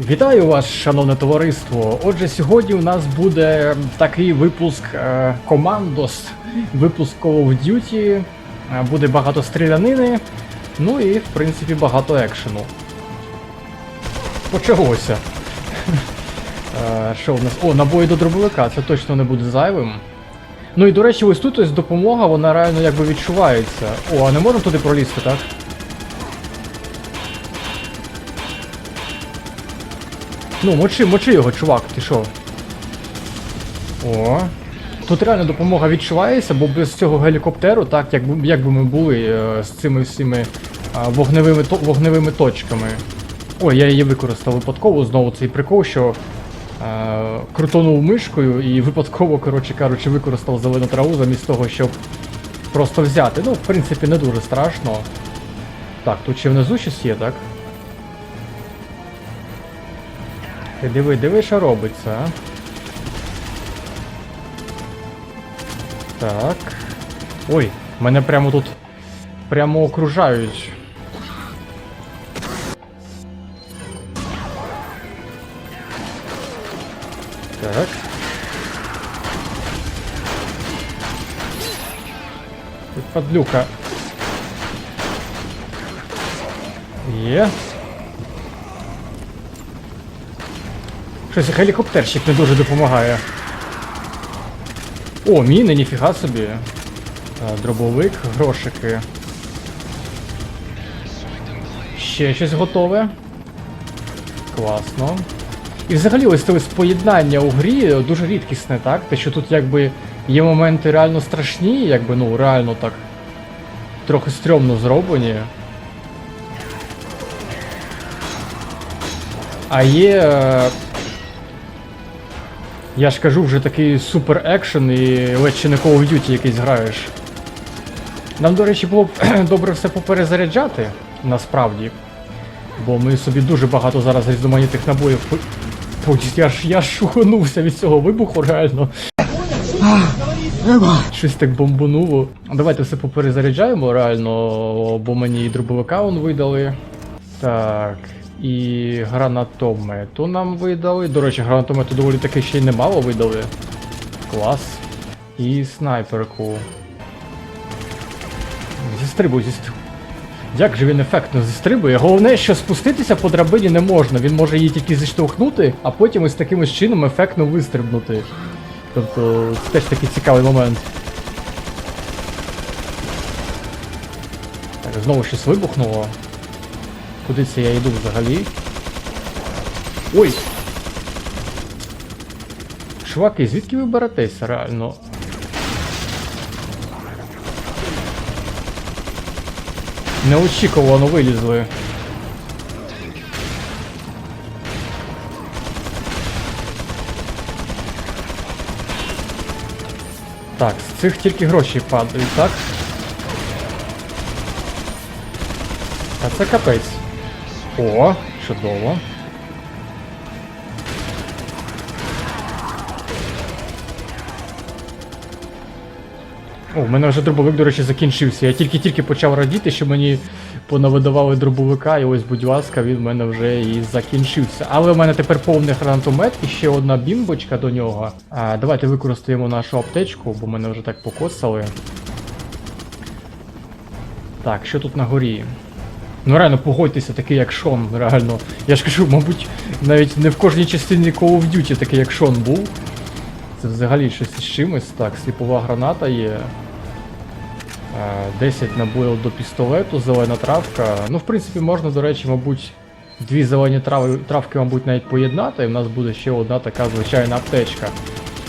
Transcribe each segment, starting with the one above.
Вітаю вас, шановне товариство. Отже, сьогодні у нас буде такий випуск е, Командос, випуск Call of Duty. Е, Буде багато стрілянини, ну і в принципі багато екшену. Почалося. Е, Що в нас? О, набої до дробовика, це точно не буде зайвим. Ну і до речі, ось тут ось допомога, вона реально якби відчувається. О, а не можемо туди пролізти, так? Ну, мочи, мочи його, чувак, ти що? О. Тут реально допомога відчувається, бо без цього гелікоптеру, так, як, як би ми були е, з цими всіми вогневими, вогневими точками. Ой, я її використав випадково, знову цей прикол, що е, крутонув мишкою і випадково, коротше кажучи, використав зелену траву замість того, щоб просто взяти. Ну, в принципі, не дуже страшно. Так, тут ще внизу щось є, так? Ти диви, диви, що робиться, а? Так. Ой, мене прямо тут прямо окружають. Так. Тут подлюка. Є. Щось гелікоптерщик не дуже допомагає. О, міни, ніфіга собі. Дробовик, грошики. Ще щось готове. Класно. І взагалі ось це ось поєднання у грі дуже рідкісне, так? Те, що тут якби є моменти реально страшні, якби ну реально так трохи стрьомно зроблені. А є. Я ж кажу, вже такий супер екшен і ледь чи не Call of Duty якийсь граєш. Нам, до речі, було б добре все поперезаряджати, насправді. Бо ми собі дуже багато зараз різноманітних набоїв. пи- я ж я шуханувся від цього вибуху, реально. Щось так бомбануло. Давайте все поперезаряджаємо, реально, бо мені і дробовика он видали. Так. І гранатомету нам видали. До речі, гранатомету доволі таки ще й немало видали. Клас. І снайперку. Зістрибуй, зістрибуй. Як же він ефектно зістрибує? Головне, що спуститися по драбині не можна. Він може її тільки зіштовхнути, а потім ось таким чином ефектно вистрибнути. Тобто, це теж такий цікавий момент. Так, знову щось вибухнуло. Куди це я йду взагалі? Ой! Чуваки, звідки ви беретеся реально? Неочікувано вилізли. Так, з цих тільки гроші падають, так? А це капець. О, чудово. О, в мене вже дробовик, до речі, закінчився. Я тільки-тільки почав радіти, що мені понавидавали дробовика, і ось, будь ласка, він в мене вже і закінчився. Але в мене тепер повний гранатомет і ще одна бімбочка до нього. А, давайте використаємо нашу аптечку, бо мене вже так покосали. Так, що тут на горі? Ну реально, погодьтеся, такий як Шон, реально. Я ж кажу, мабуть, навіть не в кожній частині Call of Duty такий як Шон був. Це взагалі щось із чимось. Так, сліпова граната є. Е, 10 набоїв до пістолету, зелена травка. Ну, в принципі, можна, до речі, мабуть, дві зелені трави, травки, мабуть, навіть поєднати, і в нас буде ще одна така звичайна аптечка.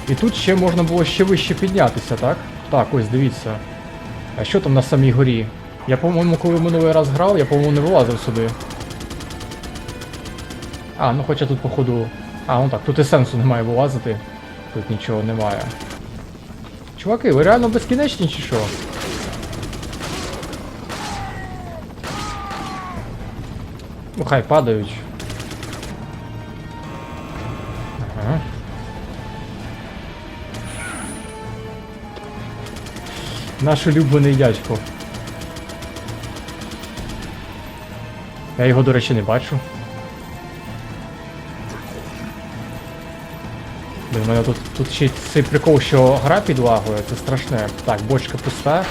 І тут ще можна було ще вище піднятися, так? Так, ось дивіться. А що там на самій горі? Я, по-моєму, коли минулий раз грав, я, по-моєму, не вилазив сюди. А, ну хоча тут, походу. А, ну так, тут і сенсу немає вилазити. Тут нічого немає. Чуваки, ви реально безкінечні чи що? Ну хай падають. Ага. Наш улюблений дядько. Я його, до речі, не бачу. Блин, в мене тут тут ще цей прикол, що гра підлагує, це страшне. Так, бочка пуста.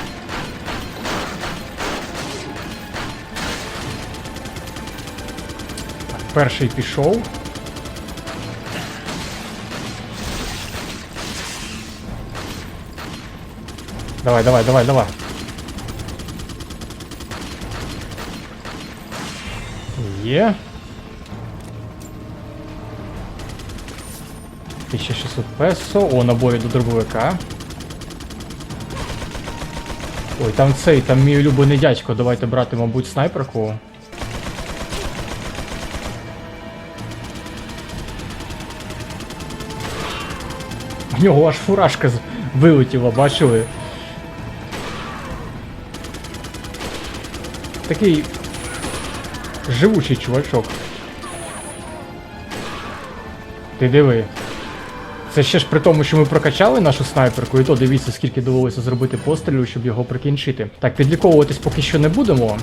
Так, перший пішов. Давай, давай, давай, давай. Є. 1600 песо. О, набої до дробовика. Ой, там цей, там мій улюблений дядько. Давайте брати, мабуть, снайперку. У нього аж фуражка вилетіла, бачили? Такий живучий чувачок. Ти диви. Це ще ж при тому, що ми прокачали нашу снайперку, і то дивіться, скільки довелося зробити пострілів, щоб його прикінчити. Так, підліковуватись поки що не будемо.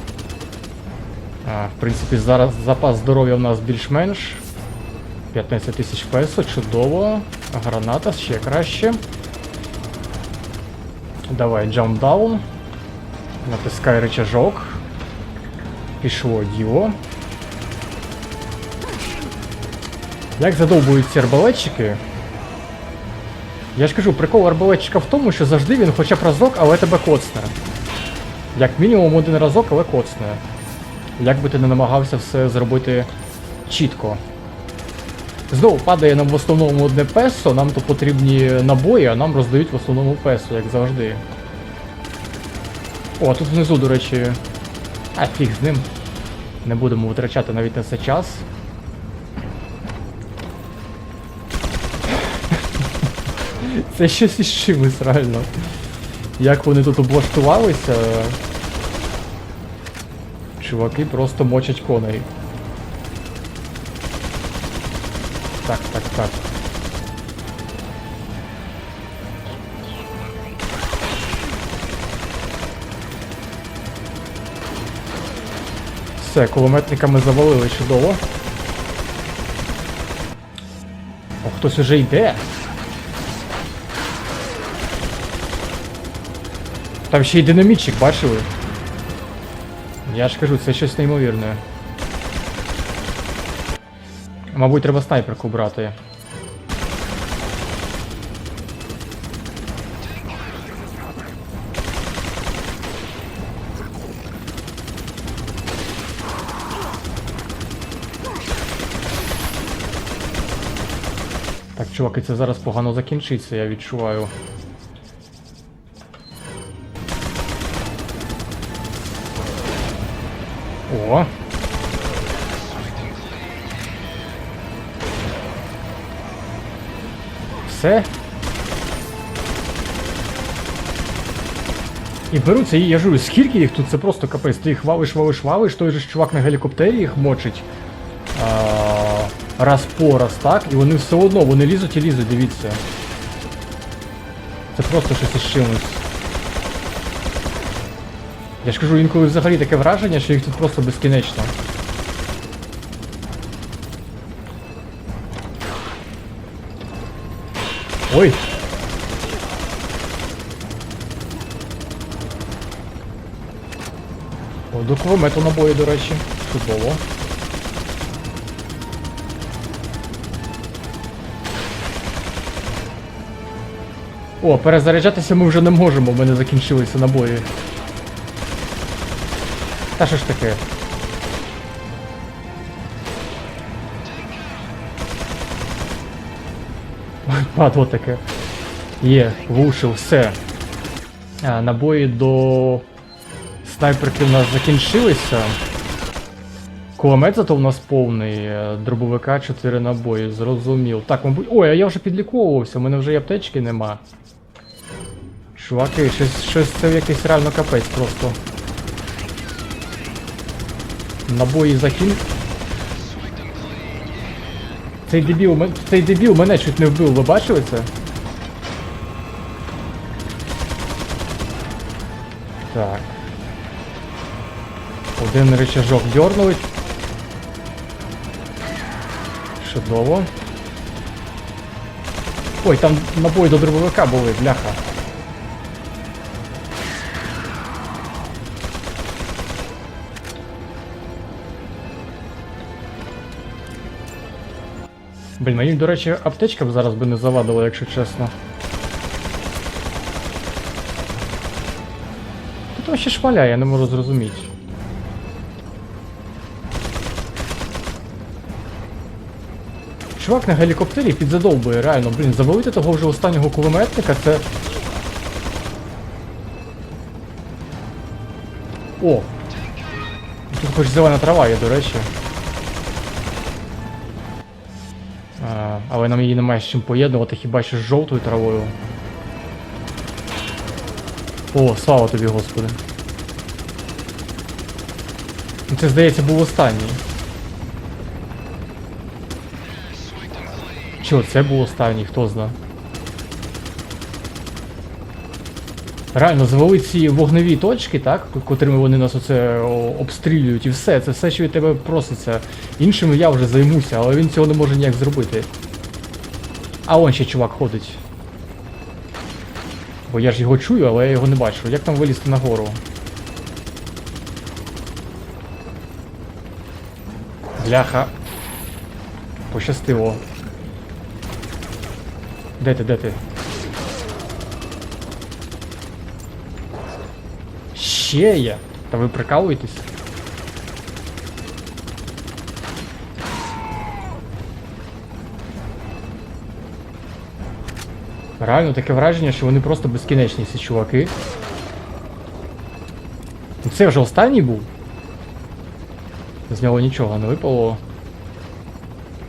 А, в принципі, зараз запас здоров'я у нас більш-менш. 15 тисяч песо, чудово. Граната ще краще. Давай, down. Натискай рычажок. Пішло діло. Як задовбують ці арбалетчики? Я ж кажу, прикол арбалетчика в тому, що завжди він хоча б разок, але тебе коцне. Як мінімум один разок, але коцне. Як би ти не намагався все зробити чітко. Знову падає нам в основному одне песо, нам то потрібні набої, а нам роздають в основному песо, як завжди. О, тут внизу, до речі. А фіг з ним. Не будемо витрачати навіть на це час. Це щось із чимось реально. Як вони тут облаштувалися. Чуваки просто мочать коней. Так, так, так. Все, кулеметника ми завалили чудово. О, хтось уже йде. Там ще й динамітчик, бачили? Я ж кажу, це щось неймовірне. Мабуть, треба снайперку брати. Так, чуваки, це зараз погано закінчиться, я відчуваю. О. Все. І беруться, і я жую, скільки їх тут, це просто капець. Ти їх валиш, валиш, валиш, той же ж чувак на гелікоптері їх мочить. Раз по раз, так? І вони все одно, вони лізуть і лізуть, дивіться. Це просто щось із чимось. Я ж кажу, інколи взагалі таке враження, що їх тут просто безкінечно. Ой! О, до кулемету набої, до речі. Чудово. О, перезаряджатися ми вже не можемо, в мене закінчилися набої. Та що ж таке? Падло таке. Є, влушив, все. А, набої до снайперки в нас закінчилися. Кулемет зато в нас повний, е, дробовика 4 набої, зрозумів. Так, мабуть. Ой, а я вже підліковувався, у мене вже і аптечки нема. Чуваки, щось, щось це якийсь реально капець просто. Набої закін. Цей дебіл, цей дебіл мене чуть не вбив, ви бачили це? Так. Один рычажок дернули. Чудово. Ой, там набої до дробовика були, бляха. Блін, мені, до речі, аптечка б зараз би не завадила, якщо чесно. Тут вообще шмаляє, я не можу зрозуміти. Чувак на гелікоптері підзадовбує, реально, блін, завалити того вже останнього кулеметника, це. О! Тут хоч зелена трава є, до речі. А, але нам її немає з чим поєднувати, хіба що з жовтою травою. О, слава тобі, господи. Це, здається, був останній. Чо, це був останній, хто зна. Реально, завали ці вогневі точки, так, котрими вони нас оце обстрілюють, і все, це все, що від тебе проситься. Іншим я вже займуся, але він цього не може ніяк зробити. А он ще чувак ходить. Бо я ж його чую, але я його не бачу. Як там вилізти нагору? Бляха. Пощастило. Де ти, де ти? Ще є? Та ви прикалуєтесь? Реально таке враження, що вони просто безкінечні ці чуваки. Це вже останній був. З нього нічого не випало.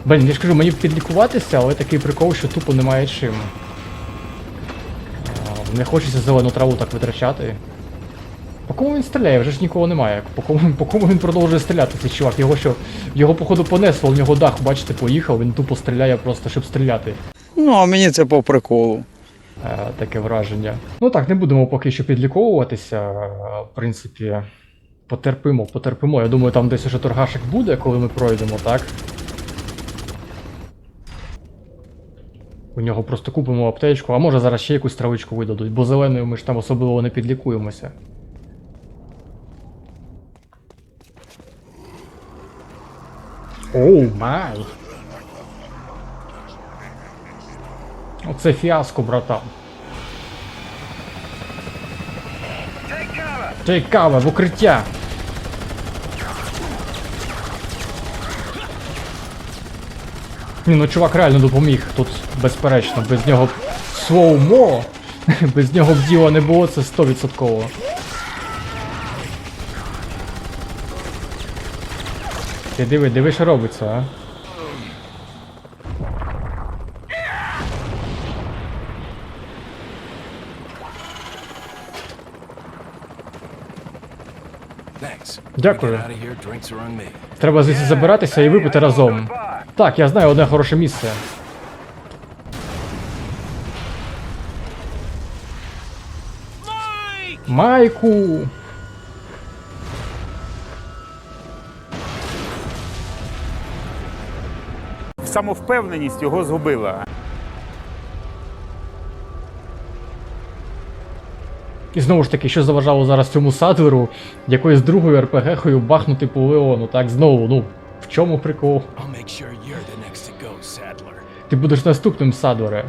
Блін, я ж кажу, мені б підлікуватися, але такий прикол, що тупо немає чим. А, Не хочеться зелену траву так витрачати. По кому він стріляє? Вже ж нікого немає. По кому, по кому він продовжує стріляти, цей чувак? Його що? Його, походу, понесло, в нього дах, бачите, поїхав, він тупо стріляє просто, щоб стріляти. Ну, а мені це по приколу. Е, таке враження. Ну так, не будемо поки що підліковуватися. е, В принципі, потерпимо, потерпимо. Я думаю, там десь уже торгашик буде, коли ми пройдемо, так? У нього просто купимо аптечку, а може зараз ще якусь травичку видадуть, бо зеленою ми ж там особливо не підлікуємося. Оу май! Оце фіаско, братан. Цікаве, в укриття. Ні, ну чувак реально допоміг тут, безперечно, без нього слоумо, без нього б діла не було, це 100%. Ти диви, диви, що робиться, а? Дякую. Треба звідси забиратися і випити разом. Так, я знаю одне хороше місце. Майку! Самовпевненість його згубила. І знову ж таки, що заважало зараз цьому садверу якоюсь другою РПГ-хою бахнути по Леону, так? Знову, ну, в чому прикол? Ти будеш наступним садвере.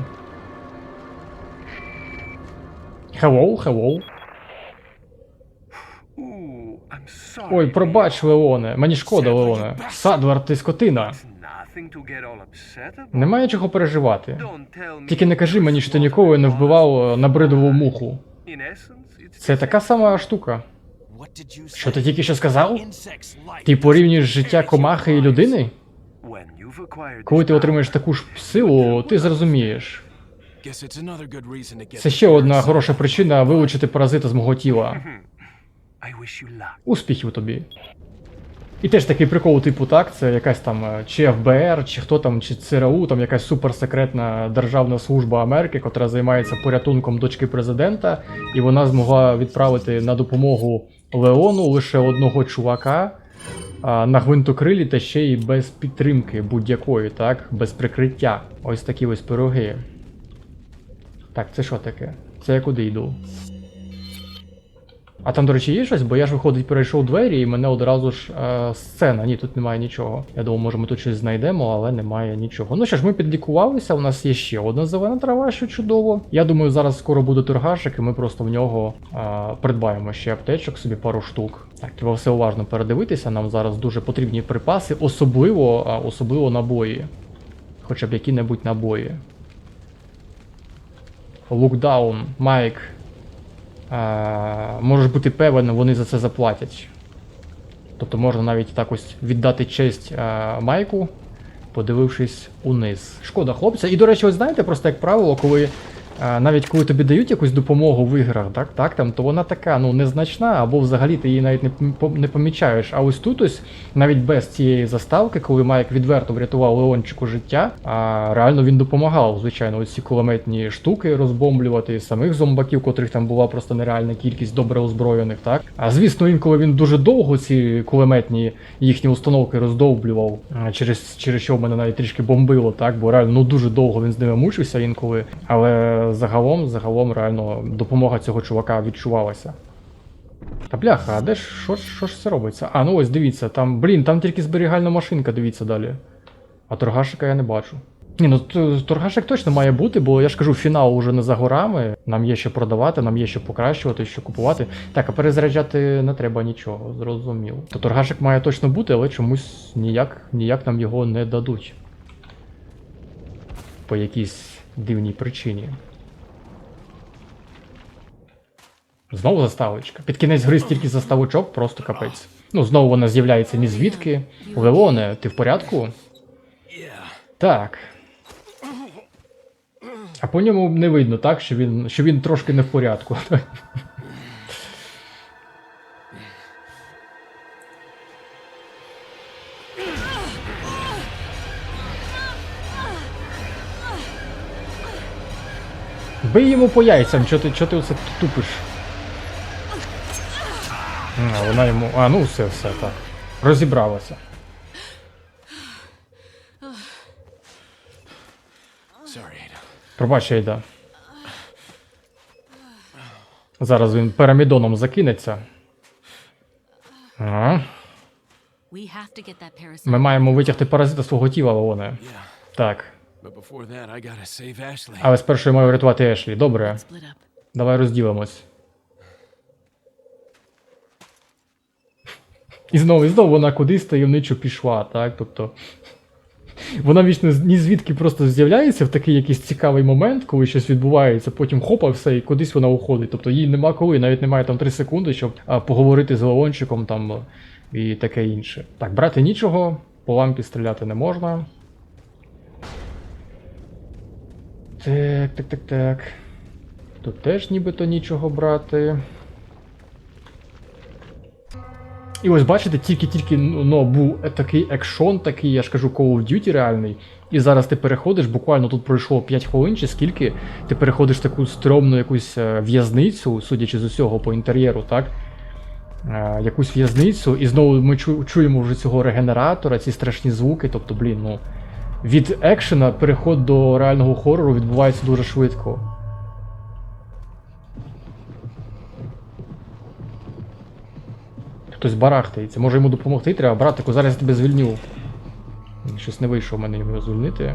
Hello, hello. Ой, пробач, Леоне. Мені шкода, Леоне. Садвар, ти скотина. Немає чого переживати. Тільки не кажи мені, що ти ніколи не вбивав е, набридову муху. Це така сама штука. Що ти тільки що сказав? Ти порівнюєш життя комахи і людини? Коли ти отримаєш таку ж силу, ти зрозумієш. Це ще одна хороша причина вилучити паразита з мого тіла. Успіхів тобі. І теж такий прикол, типу, так, це якась там е, чи ФБР, чи хто там, чи ЦРУ, там якась суперсекретна державна служба Америки, котра займається порятунком дочки президента, і вона змогла відправити на допомогу Леону лише одного чувака а, на гвинтокрилі та ще й без підтримки будь-якої, так, без прикриття. Ось такі ось пироги. Так, це що таке? Це я куди йду? А там, до речі, є щось, бо я ж виходить, перейшов двері і мене одразу ж е, сцена. Ні, тут немає нічого. Я думав, може ми тут щось знайдемо, але немає нічого. Ну що ж, ми підлікувалися, у нас є ще одна зелена трава, що чудово. Я думаю, зараз скоро буде торгашик, і ми просто в нього е, придбаємо ще аптечок, собі пару штук. Так, треба все уважно передивитися. Нам зараз дуже потрібні припаси, особливо, а, особливо набої. Хоча б які-небудь набої. Лукдаун, Майк. Е, можеш бути певен, вони за це заплатять. Тобто можна навіть так ось віддати честь е, Майку, подивившись униз. Шкода хлопця. І, до речі, ось знаєте, просто як правило, коли. Навіть коли тобі дають якусь допомогу в іграх, так, так, там, то вона така ну, незначна, або взагалі ти її навіть не, не помічаєш. А ось тут ось, навіть без цієї заставки, коли Майк відверто врятував Леончику життя, а реально він допомагав, звичайно, ось ці кулеметні штуки розбомблювати, самих зомбаків, котрих там була просто нереальна кількість добре озброєних, так. А звісно, інколи він дуже довго ці кулеметні їхні установки роздовблював, через, через що в мене навіть трішки бомбило, так, бо реально ну дуже довго він з ними мучився інколи. Але загалом, загалом реально допомога цього чувака відчувалася. Та бляха, а де ж що, що ж це робиться? А, ну ось дивіться, там, блін, там тільки зберігальна машинка, дивіться далі. А торгашика я не бачу. Ні, ну торгашик точно має бути, бо я ж кажу, фінал уже не за горами. Нам є що продавати, нам є що покращувати, що купувати. Так, а перезаряджати не треба нічого, зрозумів. То торгашик має точно бути, але чомусь ніяк, ніяк нам його не дадуть. По якійсь дивній причині. Знову заставочка. Під кінець гри стільки заставочок, просто капець. Ну, знову вона з'являється ні звідки. Леоне, ти в порядку? Так. А по ньому не видно, так, що він, що він трошки не в порядку. Бий йому по яйцям, чого ти, ти оце тупиш? А, вона йому. А, ну все, все, так. Розібралася. Пробач, Айда. Зараз він пірамідоном закинеться. Ага. Ми маємо витягти паразита з свого тіла, Леоне. Так. Але спершу я маю врятувати Ешлі. Добре. Давай розділимось. І знову, і знову вона кудись таємничо пішла, так? Тобто. Вона вічно ні звідки просто з'являється в такий якийсь цікавий момент, коли щось відбувається, потім хопа, все, і кудись вона уходить. Тобто їй нема коли, навіть немає там 3 секунди, щоб а, поговорити з Леончиком там і таке інше. Так, брати нічого, по лампі стріляти не можна. Так, так, так, так. Тут теж нібито нічого брати. І ось бачите, тільки-тільки ну, був такий екшон, такий, я ж кажу, Call of Duty реальний. І зараз ти переходиш, буквально тут пройшло 5 хвилин чи скільки, ти переходиш таку стрьомну якусь е, в'язницю, судячи з усього по інтер'єру, так? Е, якусь в'язницю, і знову ми чу- чуємо вже цього регенератора, ці страшні звуки. Тобто, блін, ну. Від екшена переход до реального хорору відбувається дуже швидко. Хтось барахтається. Може йому допомогти треба, братику, зараз я тебе звільню. Щось не вийшло в мене його звільнити.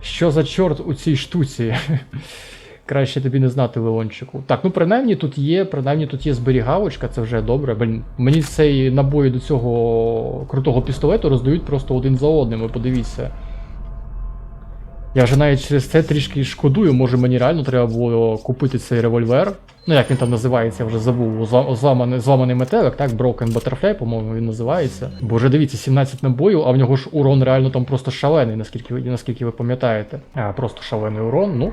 Що за чорт у цій штуці? Краще тобі не знати, Леончику. Так, ну принаймні тут є, принаймні тут є зберігавочка, це вже добре. Блін, мені цей набої до цього крутого пістолету роздають просто один за одним, ви подивіться. Я вже навіть через це трішки шкодую, може мені реально треба було купити цей револьвер. Ну як він там називається, я вже забув. Зламаний, зламаний метелик, так? Broken Butterfly, по-моєму, він називається. Бо вже дивіться, 17 набоїв, а в нього ж урон реально там просто шалений, наскільки, ви- наскільки ви пам'ятаєте. А, просто шалений урон, ну.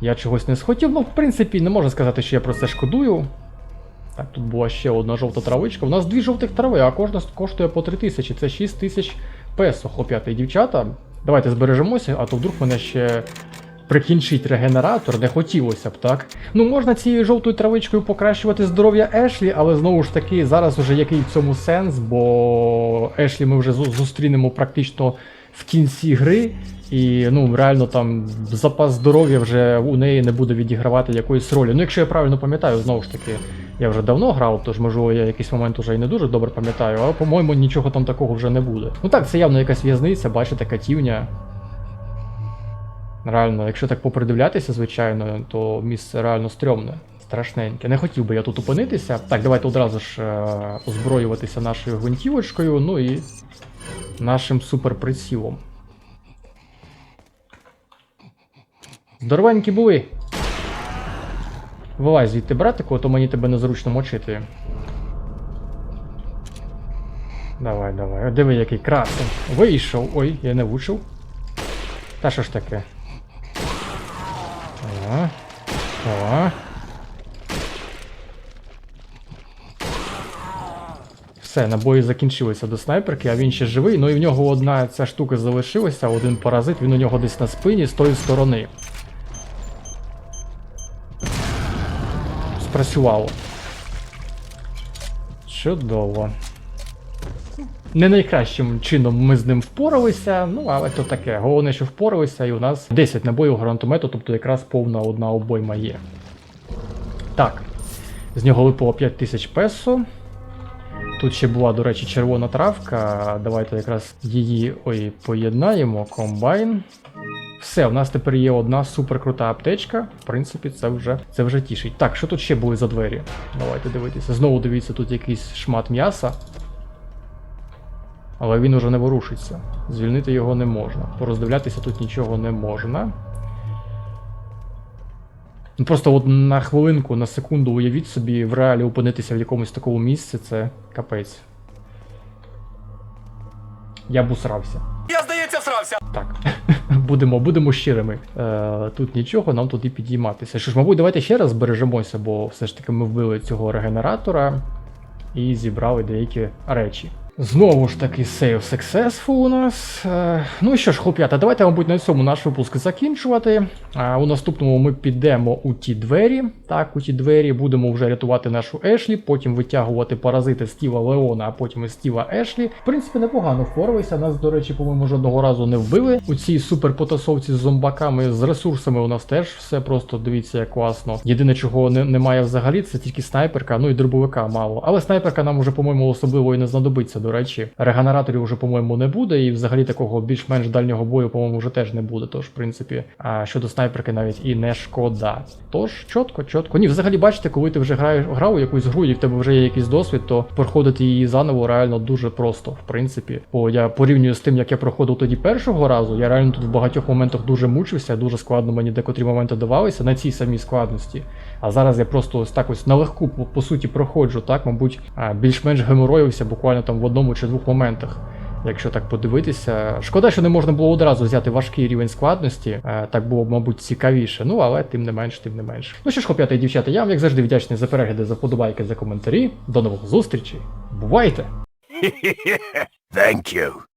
Я чогось не схотів, ну, в принципі, не можна сказати, що я про це шкодую. Так, тут була ще одна жовта травичка. У нас дві жовтих трави, а кожна коштує по 3 тисячі. Це 6 тисяч песо, хлоп'ята і дівчата. Давайте збережемося, а то вдруг мене ще прикінчить регенератор, не хотілося б, так? Ну, можна цією жовтою травичкою покращувати здоров'я Ешлі, але знову ж таки, зараз уже який в цьому сенс, бо Ешлі ми вже зустрінемо практично в кінці гри. І ну реально там запас здоров'я вже у неї не буде відігравати якоїсь ролі. Ну, якщо я правильно пам'ятаю, знову ж таки, я вже давно грав, тож можливо я якийсь момент уже і не дуже добре пам'ятаю, але по-моєму нічого там такого вже не буде. Ну так, це явно якась в'язниця, бачите, катівня. Реально, якщо так попридивлятися, звичайно, то місце реально стрьомне. Страшненьке. Не хотів би я тут опинитися. Так, давайте одразу ж е, озброюватися нашою гвинтівочкою, ну і нашим суперприцілом. Здоровенькі були. Вилазь звідти, братику, то мені тебе незручно мочити. Давай, давай. Диви, який красень. Вийшов. Ой, я не влучив. Та що ж таке? О. О. Все, набої закінчилися до снайперки, а він ще живий. Ну і в нього одна ця штука залишилася, один паразит, він у нього десь на спині з тої сторони. Спрацювало. Чудово. Не найкращим чином ми з ним впоралися, ну але то таке. Головне, що впоралися, і у нас 10 набоїв гранатомету, тобто якраз повна одна обойма є. Так. З нього випало 5000 песо. Тут ще була, до речі, червона травка. Давайте якраз її ой, поєднаємо. Комбайн. Все, у нас тепер є одна суперкрута аптечка. В принципі, це вже, це вже тішить. Так, що тут ще були за двері? Давайте дивитися. Знову дивіться, тут якийсь шмат м'яса. Але він уже не ворушиться. Звільнити його не можна. Пороздивлятися тут нічого не можна. Ну просто от на хвилинку, на секунду уявіть собі, в реалі опинитися в якомусь такому місці, це капець. Я б усрався. Я, здається, всрався. Так. будемо, будемо щирими. Е, тут нічого, нам туди підійматися. Що ж, мабуть, давайте ще раз збережемося, бо все ж таки ми вбили цього регенератора і зібрали деякі речі. Знову ж таки, save successful у нас. Е, ну що ж, хлоп'ята, давайте, мабуть, на цьому наш випуск закінчувати. А у наступному ми підемо у ті двері. Так, у ті двері будемо вже рятувати нашу Ешлі, потім витягувати паразити Стіва Леона, а потім і Стіва Ешлі. В принципі, непогано впоралися. Нас, до речі, по-моєму, жодного разу не вбили. У цій суперпотасовці з зомбаками, з ресурсами у нас теж все просто дивіться, як класно. Єдине, чого не, немає взагалі, це тільки снайперка, ну і дробовика мало. Але снайперка нам уже, по-моєму, особливо і не знадобиться, до речі. Регенераторів вже, по-моєму, не буде, і взагалі такого більш-менш дальнього бою, по-моєму, вже теж не буде. Тож, в принципі, а щодо снайперки навіть і не шкода. Тож, чітко, чітко. Ні, взагалі, бачите, коли ти вже граєш грав у якусь гру, і в тебе вже є якийсь досвід, то проходити її заново реально дуже просто, в принципі. Бо я порівнюю з тим, як я проходив тоді першого разу, я реально тут в багатьох моментах дуже мучився, дуже складно мені декотрі моменти давалися на цій самій складності. А зараз я просто ось так ось на легку, по, по суті, проходжу, так, мабуть, більш-менш геморроївся буквально там в одному чи двох моментах. Якщо так подивитися, шкода, що не можна було одразу взяти важкий рівень складності, е, так було б, мабуть, цікавіше. Ну, але тим не менш, тим не менш. Ну що ж, хлоп'ята і дівчата, я вам як завжди вдячний за перегляди, за вподобайки, за коментарі. До нових зустрічей. Бувайте! Thank you.